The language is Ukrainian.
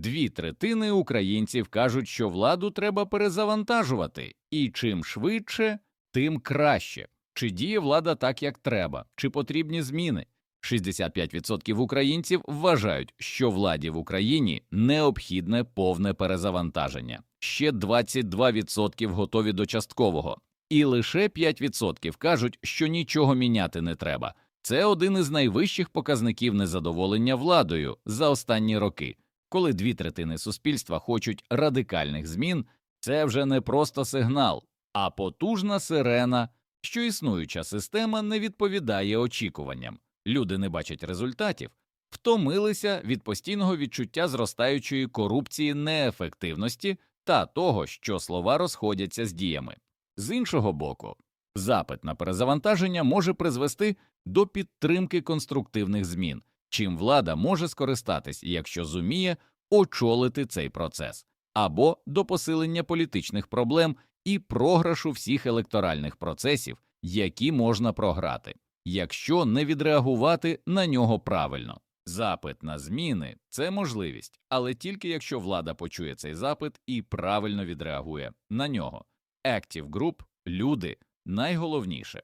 Дві третини українців кажуть, що владу треба перезавантажувати, і чим швидше, тим краще. Чи діє влада так, як треба, чи потрібні зміни? 65% українців вважають, що владі в Україні необхідне повне перезавантаження. Ще 22% готові до часткового, і лише 5% кажуть, що нічого міняти не треба. Це один із найвищих показників незадоволення владою за останні роки. Коли дві третини суспільства хочуть радикальних змін, це вже не просто сигнал, а потужна сирена, що існуюча система не відповідає очікуванням. Люди не бачать результатів, втомилися від постійного відчуття зростаючої корупції, неефективності та того, що слова розходяться з діями. З іншого боку, запит на перезавантаження може призвести до підтримки конструктивних змін, чим влада може скористатись, якщо зуміє очолити цей процес, або до посилення політичних проблем і програшу всіх електоральних процесів, які можна програти, якщо не відреагувати на нього правильно. Запит на зміни це можливість, але тільки якщо влада почує цей запит і правильно відреагує на нього. Active Group – люди найголовніше.